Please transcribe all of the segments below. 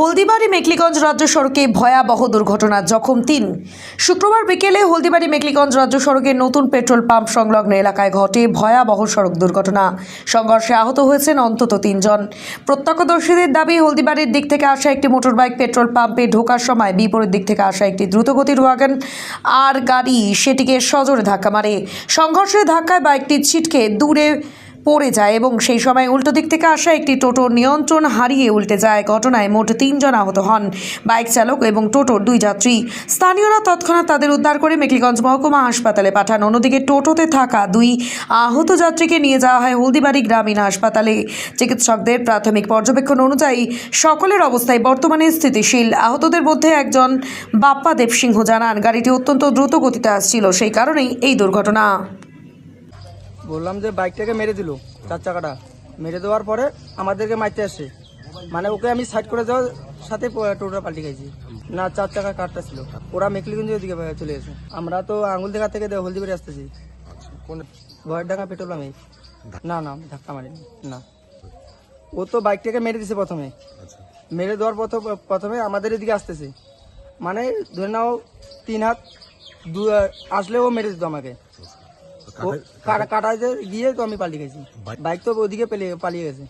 হলদিবাড়ি মেকলিগঞ্জ রাজ্য সড়কে ভয়াবহ দুর্ঘটনা, জখম তিন। শুক্রবার বিকেলে হলদিবাড়ি মেকলিগঞ্জ রাজ্য সড়কে নতুন পেট্রোল পাম্প সংলগ্ন এলাকায় ঘটে ভয়াবহ সড়ক দুর্ঘটনা। সংঘর্ষে আহত হয়েছেন অন্তত তিনজন। প্রত্যক্ষদর্শীদের দাবি, হলদিবাড়ির দিক থেকে আসা একটি মোটরবাইক পেট্রোল পাম্পে ঢোকার সময় বিপরীত দিক থেকে আসা একটি দ্রুতগতির ওয়াগন আর গাড়ি সেটিকে সজোরে ধাক্কা মারে। সংঘর্ষের ধাক্কায় বাইকটি ছিটকে দূরে পড়ে যায় এবং সেই সময় উল্টো দিক থেকে আসা একটি টোটো নিয়ন্ত্রণ হারিয়ে উল্টে যায়। ঘটনায় মোট তিনজন আহত হন, বাইক চালক এবং টোটোর দুই যাত্রী। স্থানীয়রা তৎক্ষণাৎ তাদের উদ্ধার করে মেকলিগঞ্জ মহকুমা হাসপাতালে পাঠান। অন্যদিকে টোটোতে থাকা দুই আহত যাত্রীকে নিয়ে যাওয়া হয় হলদিবাড়ি গ্রামীণ হাসপাতালে। চিকিৎসকদের প্রাথমিক পর্যবেক্ষণ অনুযায়ী সকলের অবস্থায় বর্তমানে স্থিতিশীল। আহতদের মধ্যে একজন বাপ্পা দেবসিংহ জানান, গাড়িটি অত্যন্ত দ্রুত গতিতে আসছিল, সেই কারণেই এই দুর্ঘটনা। বললাম যে বাইকটাকে মেরে দিল চার চাকাটা। মেরে দেওয়ার পরে আমাদেরকে মারতে আসছে মানে ওকে আমি সাইড করে দেওয়ার সাথে টোটোটা পাল্টে গেছি না চার চাকা কারটা ছিল। ওরা মেকলিগঞ্জের দিকে চলে গেছে। আমরা তো আঙুল দেখা থেকে দে- হলদিবাড়ি আসতেছি। কোন ভয়ের ডাঙ্গা পেট্রোল আমি না না ধাক্কা মারিনি। না। ও তো বাইকটাকে মেরে দিছে প্রথমে। আচ্ছা। মেরে দেওয়ার প্রথম প্রথমে আমাদের এদিকে আসতেছে। মানে ধরে নাও তিন হাত দু আসলে ও মেরে দিত আমাকে। তো কাটা- কাটাতে গিয়ে তো আমি পালিয়ে গেছি। বাইক- তো ওদিকে পেলে পালিয়ে গেছে।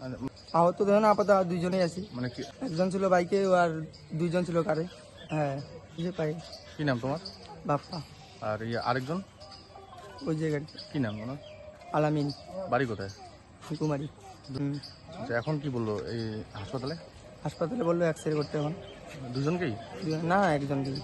মানে- আহত ধরুন আপাতত দুইজনেই আছি। মানে একজন ছিল বাইকে আর দুইজন ছিল কারে। হ্যাঁ পাই। কি নাম তোমার? বাপ্পা। আর ইয়ে আরেকজন? ওই জায়গায় কি নাম ওনার? আলামিন। বাড়ি কোথায়? কুমারী। আচ্ছা, এখন কি বলল এই হাসপাতালে? হাসপাতালে বলল এক্স রে করতে এখন দুজনকেই? না একজন কি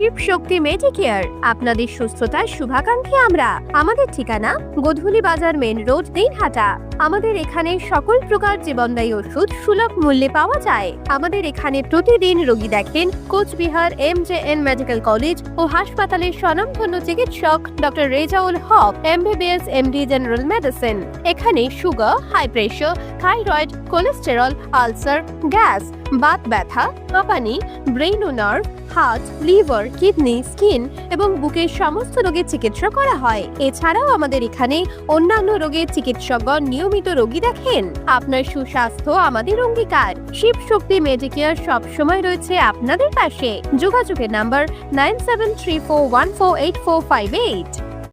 শিব শক্তি মেডিকেয়ার। আপনাদের সুস্থতার শুভাকাঙ্ক্ষী আমরা। আমাদের ঠিকানা গধুলি বাজার মেন রোড দিনহাটা। আমাদের এখানে সকল প্রকার জীবনদায়ী ওষুধ সুলভ মূল্যে পাওয়া যায়। আমাদের এখানে প্রতিদিন রোগী দেখেন Coochbehar M J N medical college ও হাসপাতালের স্বনামধন্য চিকিৎসক doctor Rezaul Haque, MBBS MD general medicine. এখানে sugar, high pressure, thyroid, cholesterol, ulcer, gas, Baat ব্যথা কাঁপানি ব্রেইন ও nerve, heart, liver, kidney, skin এবং বুকের সমস্ত রোগের চিকিৎসা করা হয়। এছাড়াও আমাদের এখানে অন্যান্য রোগের চিকিৎসকগণ নিয়মিত রোগী দেখেন? আপনার সুস্বাস্থ্য আমাদের অঙ্গীকার। শিব শক্তি মেডিকেয়ার সব সময় রয়েছে আপনাদের পাশে। যোগাযোগের number nine seven three four one four eight four five eight.